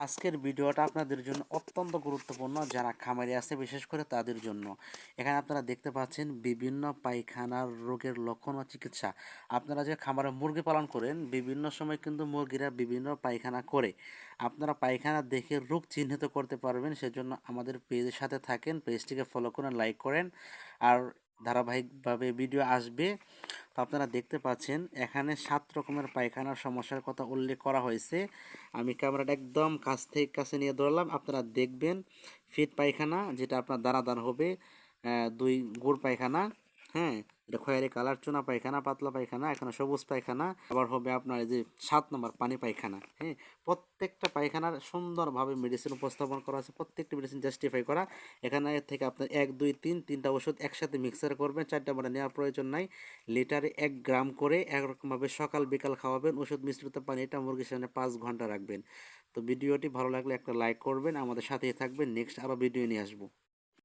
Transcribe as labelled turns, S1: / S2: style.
S1: আজকের ভিডিওটা আপনাদের জন্য অত্যন্ত গুরুত্বপূর্ণ, যারা খামারে আছে বিশেষ করে তাদের জন্য। এখানে আপনারা দেখতে পাচ্ছেন বিভিন্ন পায়খানার রোগের লক্ষণ ও চিকিৎসা। আপনারা যে খামারে মুরগি পালন করেন, বিভিন্ন সময় কিন্তু মুরগিরা বিভিন্ন পায়খানা করে। আপনারা পায়খানা দেখে রোগ চিহ্নিত করতে পারবেন, সেজন্য আমাদের পেজের সাথে থাকেন, পেজটিকে ফলো করেন লাইক করেন। আর ধারাবাহিকভাবে ভিডিও আসবে। তো আপনারা দেখতে পাচ্ছেন, এখানে সাত রকমের পায়খানার সমস্যার কথা উল্লেখ করা হয়েছে। আমি ক্যামেরাটা একদম কাছ থেকে কাছে নিয়ে ধরলাম, আপনারা দেখবেন ফিট পায়খানা, যেটা আপনার দানাদার হবে দুই গুড় পায়খানা হ্যাঁ এটা খয়েরি কালার, চুনা পায়খানা, পাতলা পায়খানা, এখানে সবুজ পায়খানা। আবার হবে আপনার এই যে সাত নম্বর পানি পায়খানা হ্যাঁ? প্রত্যেকটা পায়খানার সুন্দরভাবে মেডিসিন উপস্থাপন করা আছে, প্রত্যেকটা মেডিসিন জাস্টিফাই করা। এখানে থেকে আপনার এক, দুই, তিন, তিনটা ওষুধ একসাথে মিক্সার করবেন, চারটা মানে নেওয়ার প্রয়োজন নাই। লিটারে এক গ্রাম করে একরকমভাবে সকাল, বিকাল খাওয়াবেন, ওষুধ মিশ্রিত পানি এটা মুরগির সামনে পাঁচ ঘণ্টা রাখবেন। তো ভিডিওটি ভালো লাগলে একটা লাইক করবেন, আমাদের সাথেই থাকবেন। নেক্সট আরও ভিডিও নিয়ে আসব।